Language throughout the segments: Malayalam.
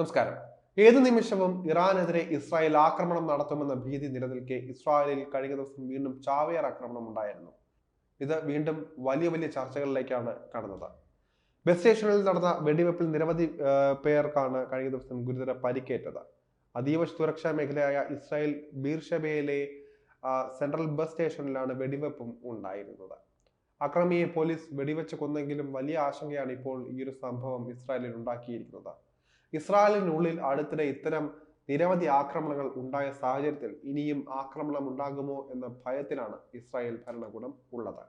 നമസ്കാരം. ഏത് നിമിഷവും ഇറാനെതിരെ ഇസ്രായേൽ ആക്രമണം നടത്തുമെന്ന ഭീതി നിലനിൽക്കെ ഇസ്രായേലിൽ കഴിഞ്ഞ ദിവസം വീണ്ടും ചാവേർ ആക്രമണം ഉണ്ടായിരുന്നു. ഇത് വീണ്ടും വലിയ വലിയ ചർച്ചകളിലേക്കാണ് കടന്നത്. ബസ് സ്റ്റേഷനിൽ നടന്ന വെടിവെപ്പിൽ നിരവധി പേർക്കാണ് കഴിഞ്ഞ ദിവസം ഗുരുതര പരിക്കേറ്റത്. അതീവ സുരക്ഷാ മേഖലയായ ഇസ്രായേൽ ബീർഷബയിലെ സെൻട്രൽ ബസ് സ്റ്റേഷനിലാണ് വെടിവെപ്പും ഉണ്ടായിരുന്നത്. അക്രമിയെ പോലീസ് വെടിവെച്ച് കൊന്നെങ്കിലും വലിയ ആശങ്കയാണ് ഇപ്പോൾ ഈ ഒരു സംഭവം ഇസ്രായേലിൽ ഉണ്ടാക്കിയിരിക്കുന്നത്. ഇസ്രായേലിനുള്ളിൽ അടുത്തിടെ ഇത്തരം നിരവധി ആക്രമണങ്ങൾ ഉണ്ടായ സാഹചര്യത്തിൽ ഇനിയും ആക്രമണം ഉണ്ടാകുമോ എന്ന ഭയത്തിലാണ് ഇസ്രായേൽ ഭരണകൂടം ഉള്ളത്.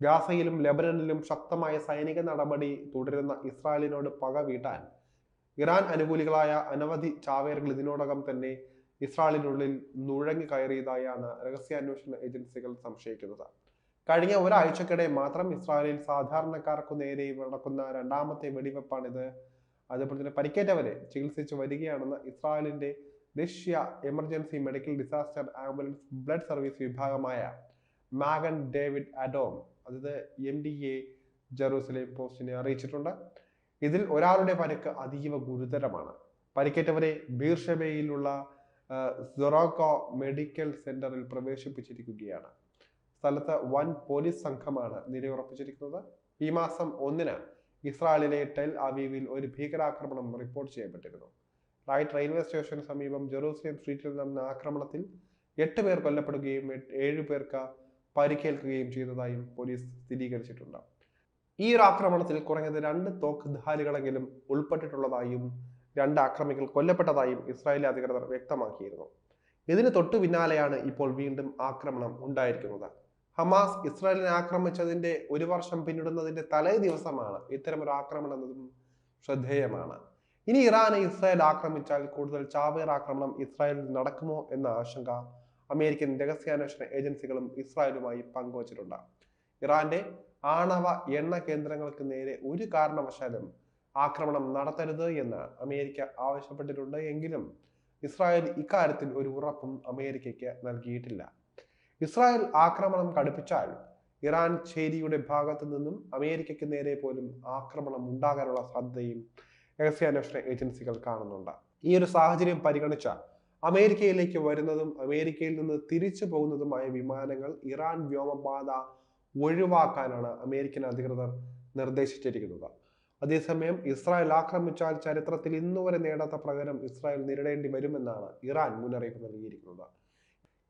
ഗാസയിലും ലെബനനിലും ശക്തമായ സൈനിക നടപടി തുടരുന്ന ഇസ്രായേലിനോട് പക വീട്ടാൻ ഇറാൻ അനുകൂലികളായ അനവധി ചാവേറുകൾ ഇതിനോടകം തന്നെ ഇസ്രായേലിനുള്ളിൽ നുഴങ്ങി കയറിയതായാണ് രഹസ്യാന്വേഷണ ഏജൻസികൾ സംശയിക്കുന്നത്. കഴിഞ്ഞ ഒരാഴ്ചക്കിടെ മാത്രം ഇസ്രായേലിൽ സാധാരണക്കാർക്കു നേരെ നടക്കുന്ന രണ്ടാമത്തെ വെടിവെപ്പാണിത്. അതേപോലെ തന്നെ പരിക്കേറ്റവരെ ചികിത്സിച്ച് വരികയാണെന്ന് ഇസ്രായേലിന്റെ ദേശീയ emergency medical disaster ambulance blood service വിഭാഗമായ മാഗൻ ഡേവിഡ് അഡോം അതായത് എം ഡി എ ജെറൂസലേം പോസ്റ്റിനെ അറിയിച്ചിട്ടുണ്ട്. ഇതിൽ ഒരാളുടെ പരിക്ക് അതീവ ഗുരുതരമാണ്. പരിക്കേറ്റവരെ ബീർഷബയിലുള്ള സൊറോക്കോ മെഡിക്കൽ സെന്ററിൽ പ്രവേശിപ്പിച്ചിരിക്കുകയാണ്. സ്ഥലത്ത് വൻ പോലീസ് സംഘമാണ് നിലയുറപ്പിച്ചിരിക്കുന്നത്. ഈ മാസം ഒന്നിന് ഇസ്രായേലിലെ ടെൽ അവീവിൽ ഒരു ഭീകരാക്രമണം റിപ്പോർട്ട് ചെയ്യപ്പെട്ടിരുന്നു. റൈറ്റ് റെയിൽവേ സ്റ്റേഷന് സമീപം ജെറൂസലേം സ്ട്രീറ്റിൽ നടന്ന ആക്രമണത്തിൽ എട്ട് പേർ കൊല്ലപ്പെടുകയും ഏഴ് പേർക്ക് പരിക്കേൽക്കുകയും ചെയ്തതായും പോലീസ് സ്ഥിരീകരിച്ചിട്ടുണ്ട്. ഈ ഒരു ആക്രമണത്തിൽ കുറഞ്ഞത് രണ്ട് തോക്കുധാരികളെങ്കിലും ഉൾപ്പെട്ടിട്ടുള്ളതായും രണ്ട് ആക്രമികൾ കൊല്ലപ്പെട്ടതായും ഇസ്രായേലി അധികൃതർ വ്യക്തമാക്കിയിരുന്നു. ഇതിന് തൊട്ടു പിന്നാലെയാണ് ഇപ്പോൾ വീണ്ടും ആക്രമണം ഉണ്ടായിരിക്കുന്നത്. ഹമാസ് ഇസ്രായേലിനെ ആക്രമിച്ചതിന്റെ ഒരു വർഷം പിന്നിടുന്നതിന്റെ തലേ ദിവസമാണ് ഒരു ആക്രമണം എന്നതും ശ്രദ്ധേയമാണ്. ഇനി ഇറാനെ ഇസ്രായേൽ ആക്രമിച്ചാൽ കൂടുതൽ ചാവേർ ആക്രമണം ഇസ്രായേലിൽ നടക്കുമോ എന്ന ആശങ്ക അമേരിക്കൻ രഹസ്യാന്വേഷണ ഏജൻസികളും ഇസ്രായേലുമായി പങ്കുവച്ചിട്ടുണ്ട്. ഇറാന്റെ ആണവ എണ്ണ കേന്ദ്രങ്ങൾക്ക് നേരെ ഒരു കാരണവശാലും ആക്രമണം നടത്തരുത് എന്ന് അമേരിക്ക ആവശ്യപ്പെട്ടിട്ടുണ്ട് എങ്കിലും ഇസ്രായേൽ ഇക്കാര്യത്തിൽ ഒരു ഉറപ്പും അമേരിക്കയ്ക്ക് നൽകിയിട്ടില്ല. ഇസ്രായേൽ ആക്രമണം കടുപ്പിച്ചാൽ ഇറാൻ ചേരിയുടെ ഭാഗത്തു നിന്നും അമേരിക്കയ്ക്ക് നേരെ പോലും ആക്രമണം ഉണ്ടാകാനുള്ള സാധ്യതയും രഹസ്യാന്വേഷണ ഏജൻസികൾ കാണുന്നുണ്ട്. ഈ ഒരു സാഹചര്യം പരിഗണിച്ച അമേരിക്കയിലേക്ക് വരുന്നതും അമേരിക്കയിൽ നിന്ന് തിരിച്ചു പോകുന്നതുമായ വിമാനങ്ങൾ ഇറാൻ വ്യോമപാത ഒഴിവാക്കാനാണ് അമേരിക്കൻ അധികൃതർ നിർദ്ദേശിച്ചിരിക്കുന്നത്. അതേസമയം ഇസ്രായേൽ ആക്രമിച്ചാൽ ചരിത്രത്തിൽ ഇന്നുവരെ നേടാത്ത പ്രകാരം ഇസ്രായേൽ നേരിടേണ്ടി വരുമെന്നാണ് ഇറാൻ മുന്നറിയിപ്പ് നൽകിയിരിക്കുന്നത്.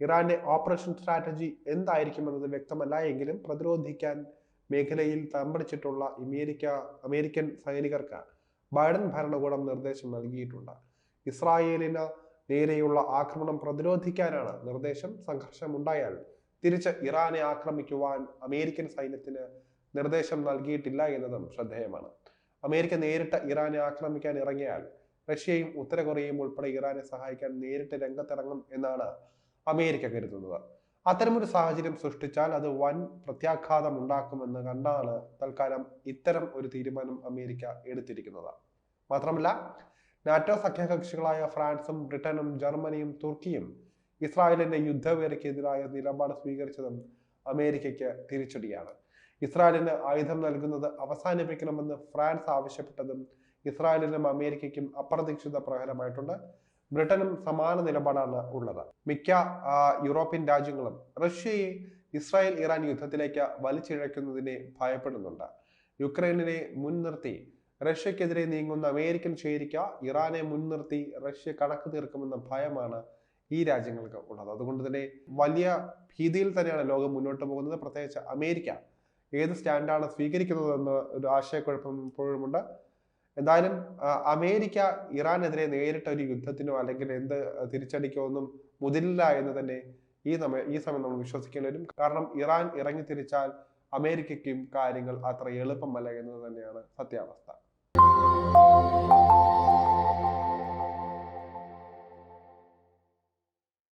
ഇറാന്റെ ഓപ്പറേഷൻ സ്ട്രാറ്റജി എന്തായിരിക്കും എന്നത് വ്യക്തമല്ല. എങ്കിലും പ്രതിരോധിക്കാൻ മേഖലയിൽ തമ്പടിച്ചിട്ടുള്ള അമേരിക്ക അമേരിക്കൻ സൈനികർക്ക് ബൈഡൻ ഭരണകൂടം നിർദ്ദേശം നൽകിയിട്ടുണ്ട്. ഇസ്രായേലിന് നേരെയുള്ള ആക്രമണം പ്രതിരോധിക്കാനാണ് നിർദ്ദേശം. സംഘർഷമുണ്ടായാൽ തിരിച്ച് ഇറാനെ ആക്രമിക്കുവാൻ അമേരിക്കൻ സൈന്യത്തിന് നിർദ്ദേശം നൽകിയിട്ടില്ല എന്നതും ശ്രദ്ധേയമാണ്. അമേരിക്ക നേരിട്ട് ഇറാനെ ആക്രമിക്കാൻ ഇറങ്ങിയാൽ റഷ്യയും ഉത്തര കൊറിയയും ഉൾപ്പെടെ ഇറാനെ സഹായിക്കാൻ നേരിട്ട് രംഗത്തിറങ്ങും എന്നാണ് അമേരിക്ക കരുതുന്നത്. അത്തരമൊരു സാഹചര്യം സൃഷ്ടിച്ചാൽ അത് വൻ പ്രത്യാഘാതം ഉണ്ടാക്കുമെന്ന് കണ്ടാണ് തൽക്കാലം ഇത്തരം ഒരു തീരുമാനം അമേരിക്ക എടുത്തിരിക്കുന്നത്. മാത്രമല്ല നാറ്റോ സഖ്യകക്ഷികളായ ഫ്രാൻസും ബ്രിട്ടനും ജർമ്മനിയും തുർക്കിയും ഇസ്രായേലിന്റെ യുദ്ധവേലയ്ക്കെതിരായ നിലപാട് സ്വീകരിച്ചതും അമേരിക്കയ്ക്ക് തിരിച്ചടിയാണ്. ഇസ്രായേലിന് ആയുധം നൽകുന്നത് അവസാനിപ്പിക്കണമെന്ന് ഫ്രാൻസ് ആവശ്യപ്പെട്ടതും ഇസ്രായേലിനും അമേരിക്കയ്ക്കും അപ്രതീക്ഷിത പ്രഹരമായിട്ടുണ്ട്. ബ്രിട്ടനും സമാന നിലപാടാണ് ഉള്ളത്. മിക്ക യൂറോപ്യൻ രാജ്യങ്ങളും റഷ്യയെ ഇസ്രായേൽ ഇറാൻ യുദ്ധത്തിലേക്ക് വലിച്ചിഴയ്ക്കുന്നതിനെ ഭയപ്പെടുന്നുണ്ട്. യുക്രൈനിനെ മുൻനിർത്തി റഷ്യക്കെതിരെ നീങ്ങുന്ന അമേരിക്കൻ ചേരിക്ക ഇറാനെ മുൻനിർത്തി റഷ്യ കണക്ക് തീർക്കുമെന്ന ഭയമാണ് ഈ രാജ്യങ്ങൾക്ക് ഉള്ളത്. അതുകൊണ്ട് തന്നെ വലിയ ഭീതിയിൽ തന്നെയാണ് ലോകം മുന്നോട്ട് പോകുന്നത്. പ്രത്യേകിച്ച് അമേരിക്ക ഏത് സ്റ്റാൻഡാണ് സ്വീകരിക്കുന്നതെന്ന് ഒരു ആശയക്കുഴപ്പം ഇപ്പോഴുമുണ്ട്. എന്തായാലും അമേരിക്ക ഇറാനെതിരെ നേരിട്ട ഒരു യുദ്ധത്തിനോ അല്ലെങ്കിൽ എന്ത് തിരിച്ചടിക്കോ ഒന്നും മുതിരില്ല എന്ന് തന്നെ ഈ സമയം ഈ സമയം നമ്മൾ വിശ്വസിക്കേണ്ടി വരും. കാരണം ഇറാൻ ഇറങ്ങി തിരിച്ചാൽ അമേരിക്കയ്ക്കും കാര്യങ്ങൾ അത്ര എളുപ്പമല്ല എന്നത് തന്നെയാണ് സത്യാവസ്ഥ.